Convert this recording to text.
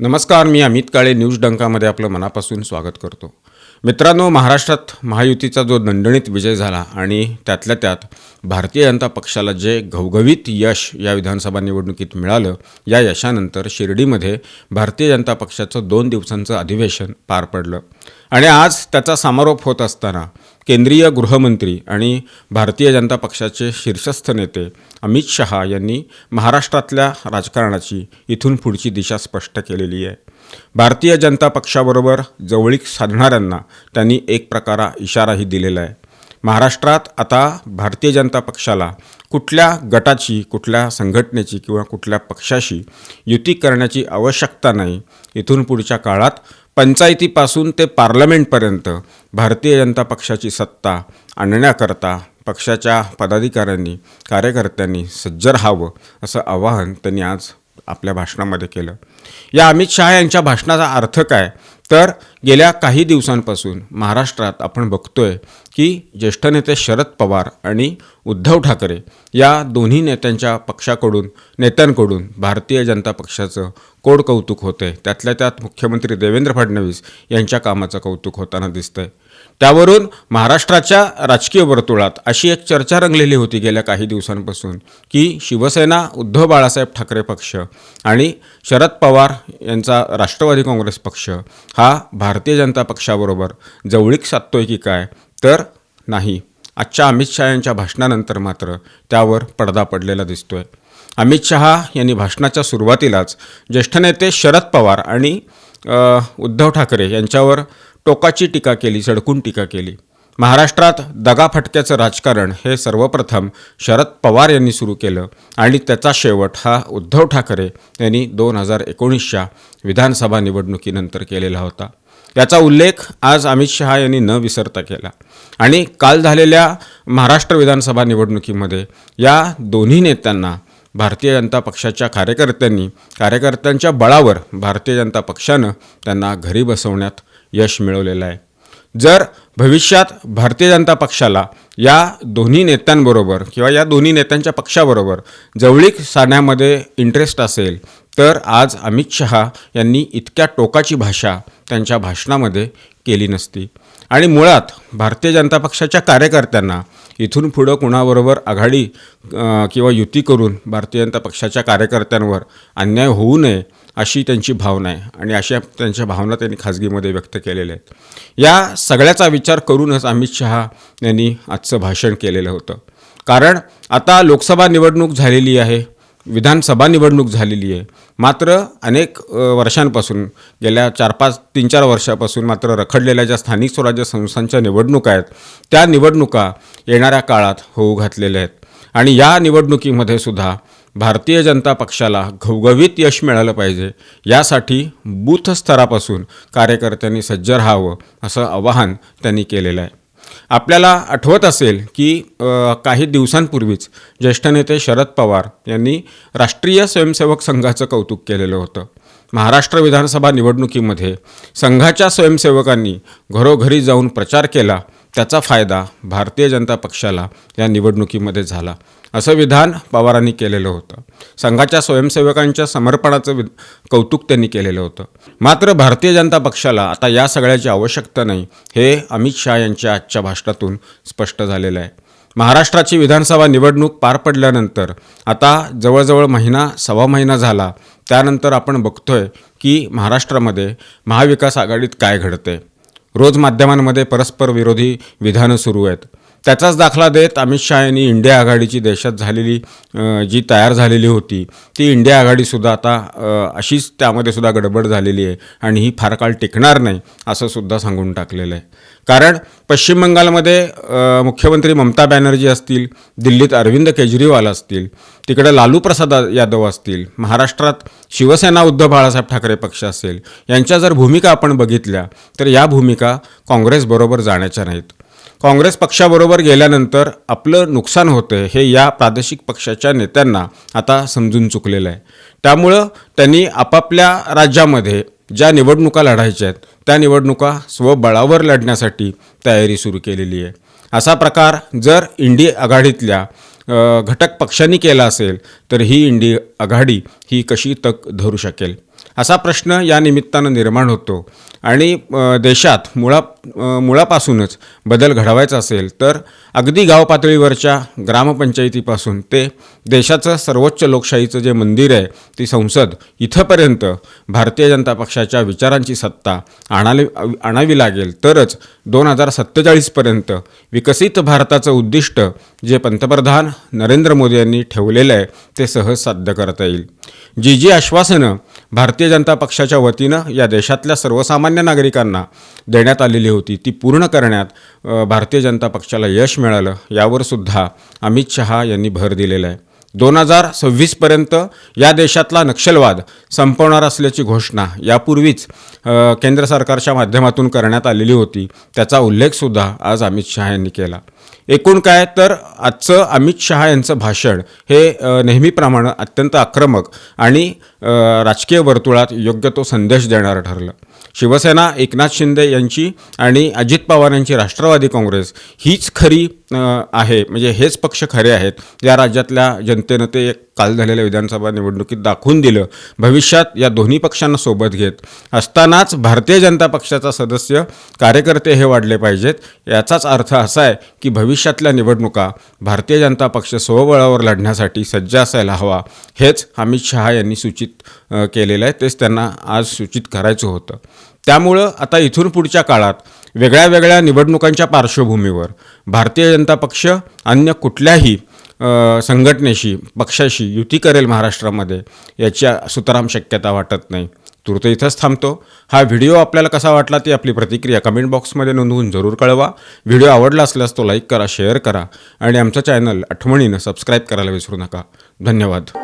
नमस्कार मी अमित काळे न्यूज डंकामध्ये आपलं मनापासून स्वागत करतो. मित्रांनो महाराष्ट्रात महायुतीचा जो दणदणीत विजय झाला आणि त्यातल्या त्यात भारतीय जनता पक्षाला जे घवघवीत यश या विधानसभा निवडणुकीत मिळालं या यशानंतर शिर्डीमध्ये भारतीय जनता पक्षाचं दोन दिवसांचं अधिवेशन पार पडलं. आणि आज त्याचा समारोप होत असताना केंद्रीय गृहमंत्री आणि भारतीय जनता पक्षाचे शीर्षस्थ नेते अमित शहा यांनी महाराष्ट्रातल्या राजकारणाची इथून पुढची दिशा स्पष्ट केलेली आहे. भारतीय जनता पक्षाबरोबर जवळीक साधणाऱ्यांना त्यांनी एक प्रकारा इशाराही दिलेला आहे. महाराष्ट्रात आता भारतीय जनता पक्षाला कुठल्या गटाची कुठल्या संघटनेची किंवा कुठल्या पक्षाशी युती करण्याची आवश्यकता नाही इथून पुढच्या काळात पंचायतीपासून ते पार्लमेंटपर्यंत भारतीय जनता पक्षाची सत्ता आणण्याकरता पक्षाच्या पदाधिकाऱ्यांनी कार्यकर्त्यांनी सज्ज राहावं असं आवाहन त्यांनी आज आपल्या भाषणामध्ये केलं. या अमित शहा यांच्या भाषणाचा अर्थ काय? तर गेल्या काही दिवसांपासून महाराष्ट्रात आपण बघतोय की ज्येष्ठ नेते शरद पवार आणि उद्धव ठाकरे या दोन्ही नेत्यांच्या पक्षाकडून नेत्यांकडून भारतीय जनता पक्षाचं कोड कौतुक होतंय. त्यातल्या त्यात मुख्यमंत्री देवेंद्र फडणवीस यांच्या कामाचं कौतुक होताना दिसतंय. त्यावरून महाराष्ट्राच्या राजकीय वर्तुळात अशी एक चर्चा रंगलेली होती गेल्या काही दिवसांपासून की शिवसेना उद्धव बाळासाहेब ठाकरे पक्ष आणि शरद पवार यांचा राष्ट्रवादी काँग्रेस पक्ष हा भारतीय जनता पक्षाबरोबर जवळीक साधतोय की काय? तर नाही. आजच्या अमित शहा यांच्या भाषणानंतर मात्र त्यावर पडदा पडलेला दिसतोय. अमित शहा यांनी भाषणाच्या सुरुवातीलाच ज्येष्ठ नेते शरद पवार आणि उद्धव ठाकरे यांच्यावर टोकाची टीका केली सडकून टीका केली. महाराष्ट्रात दगाफटक्याचं राजकारण हे सर्वप्रथम शरद पवार यांनी सुरू केलं आणि त्याचा शेवट हा उद्धव ठाकरे यांनी दोन हजार एकोणीसच्या विधानसभा निवडणुकीनंतर केलेला होता. याचा उल्लेख आज अमित शहा यांनी न विसरता केला. आणि काल झालेल्या महाराष्ट्र विधानसभा निवडणुकीमध्ये या दोन्ही नेत्यांना भारतीय जनता पक्षाच्या कार्यकर्त्यांनी कार्यकर्त्यांच्या बळावर भारतीय जनता पक्षानं त्यांना घरी बसवण्यात यश मिळवलेलं आहे. जर भविष्यात भारतीय जनता पक्षाला या दोन्ही नेत्यांबरोबर किंवा या दोन्ही नेत्यांच्या पक्षाबरोबर जवळीक साधण्यामध्ये इंटरेस्ट असेल तर आज अमित शहा यांनी इतक्या टोकाची भाषा त्यांच्या भाषणामध्ये केली नसती. आणि मुळात भारतीय जनता पक्षाच्या कार्यकर्त्यांना इथून पुढं कुणाबरोबर आघाडी किंवा युती करून भारतीय जनता पक्षाच्या कार्यकर्त्यांवर अन्याय होऊ नये अशी त्यांची भावना आहे. आणि अशा त्यांच्या भावना त्यांनी खाजगीमध्ये व्यक्त केलेल्या आहेत. या सगळ्याचा विचार करूनच अमित शहा यांनी आजचं भाषण केलेलं होतं. कारण आता लोकसभा निवडणूक झालेली आहे विधानसभा निवडणूक झालेली आहे. मात्र अनेक वर्षांपासून गेल्या चार पाच तीन चार वर्षापासून मात्र रखडलेल्या ज्या स्थानिक स्वराज्य संस्थांच्या निवडणुका आहेत त्या निवडणुका येणाऱ्या काळात होऊ घातलेल्या आहेत. आणि या निवडणुकीमध्ये सुद्धा भारतीय जनता पक्षाला घवघवीत यश मिळालं पाहिजे यासाठी बूथ स्तरापासून कार्यकर्त्यांनी सज्ज राहावं असं आवाहन त्यांनी केलेलं आहे. आपल्याला आठवत असेल की काही दिवसांपूर्वीच ज्येष्ठ नेते शरद पवार यांनी राष्ट्रीय स्वयंसेवक संघाचं कौतुक केलेलं होतं. महाराष्ट्र विधानसभा निवडणुकीमध्ये संघाच्या स्वयंसेवकांनी घरोघरी जाऊन प्रचार केला त्याचा फायदा भारतीय जनता पक्षाला या निवडणुकीमध्ये झाला. असं विधान पवारांनी केलेलं होतं. संघाच्या स्वयंसेवकांच्या समर्पणाचं वि कौतुक त्यांनी केलेलं होतं. मात्र भारतीय जनता पक्षाला आता या सगळ्याची आवश्यकता नाही हे अमित शहा यांच्या आजच्या भाषणातून स्पष्ट झालेलं आहे. महाराष्ट्राची विधानसभा निवडणूक पार पडल्यानंतर आता जवळजवळ महिना सव्वा महिना झाला त्यानंतर आपण बघतोय की महाराष्ट्रामध्ये महाविकास आघाडीत काय घडते रोज माध्यमांमध्ये परस्पर विरोधी विधानं सुरू आहेत. त्याचाच दाखला देत अमित शहा यांनी इंडिया आघाडीची देशात झालेली जी तयार झालेली होती ती इंडिया आघाडीसुद्धा आता अशीच त्यामध्ये सुद्धा गडबड झालेली आहे आणि ही फार काळ टिकणार नाही असं सुद्धा सांगून टाकलेलं आहे. कारण पश्चिम बंगालमध्ये मुख्यमंत्री ममता बॅनर्जी असतील दिल्लीत अरविंद केजरीवाल असतील तिकडे लालू प्रसाद यादव असतील महाराष्ट्रात शिवसेना उद्धव बाळासाहेब ठाकरे पक्ष असेल यांच्या जर भूमिका आपण बघितल्या तर या भूमिका काँग्रेसबरोबर जाण्याच्या नाहीत. काँग्रेस पक्षाबरोबर गेल्यानंतर आपलं नुकसान होतं हे या प्रादेशिक पक्षाच्या नेत्यांना आता समजून चुकलेलं आहे. त्यामुळं त्यांनी आपापल्या राज्यामध्ये ज्या निवडणुका लढायच्या आहेत त्या निवडणुका स्वबळावर लढण्यासाठी तयारी सुरू केलेली आहे. असा प्रकार जर इंडी आघाडीतल्या घटक पक्षांनी केला असेल तर ही इंडी आघाडी ही कशी तक धरू शकेल? असा प्रश्न या निमित्तानं निर्माण होतो. आणि देशात मुळा मुळापासूनच बदल घडवायचा असेल तर अगदी गाव पातळीवरच्या ग्रामपंचायतीपासून ते देशाचं सर्वोच्च लोकशाहीचं जे मंदिर आहे ती संसद इथंपर्यंत भारतीय जनता पक्षाच्या विचारांची सत्ता आणाली आणावी लागेल. तरच दोन हजार सत्तेचाळीसपर्यंत विकसित भारताचं उद्दिष्ट जे पंतप्रधान नरेंद्र मोदी यांनी ठेवलेलं आहे ते सहज साध्य करता येईल. जी जी आश्वासनं भारतीय जनता पक्षाच्या वतीनं या देशातल्या सर्वसामान्य नागरिकांना देण्यात आलेली होती ती पूर्ण करण्यात भारतीय जनता पक्षाला यश मिळालं यावर सुद्धा अमित शहा यांनी भर दिलेला आहे. दोन हजार सव्वीसपर्यंत या देशातला नक्षलवाद संपवणार असल्याची घोषणा यापूर्वीच केंद्र सरकारच्या माध्यमातून करण्यात आलेली होती त्याचा उल्लेखसुद्धा आज अमित शहा यांनी केला. एकूण काय? तर आजचं अमित शहा यांचं भाषण हे नेहमीप्रमाणे अत्यंत आक्रमक आणि राजकीय वर्तुळात योग्य तो संदेश देणारं ठरलं. शिवसेना एकनाथ शिंदे यांची आणि अजित पवार यांची राष्ट्रवादी काँग्रेस हीच खरी आहे. म्हणजे हेच पक्ष खरे आहेत. या राज्यातल्या जनतेनं ते काल झालेल्या विधानसभा निवडणुकीत दाखवून दिलं. भविष्यात या दोन्ही पक्षांना सोबत घेत असतानाच भारतीय जनता पक्षाचा सदस्य कार्यकर्ते हे वाढले पाहिजेत. याचाच अर्थ असा आहे की भविष्यातल्या निवडणुका भारतीय जनता पक्ष स्वबळावर लढण्यासाठी सज्ज असायला हवा. हेच अमित शहा यांनी सूचित केलेलं आहे. तेच त्यांना आज सूचित करायचं होतं. त्यामुळं आता इथून पुढच्या काळात वेगळ्या वेगळ्या निवडणुकांच्या पार्श्वभूमीवर भारतीय जनता पक्ष अन्य कुठल्याही संघटनेशी पक्षाशी युती करेल महाराष्ट्रामध्ये याच्या सुतराम शक्यता वाटत नाही. तूर्त इथंच थांबतो. हा व्हिडिओ आपल्याला कसा वाटला ती आपली प्रतिक्रिया कमेंट बॉक्समध्ये नोंदवून जरूर कळवा. व्हिडिओ आवडला असल्यास तो लाईक करा शेअर करा आणि आमचं चॅनल आठवणीनं सबस्क्राईब करायला विसरू नका. धन्यवाद.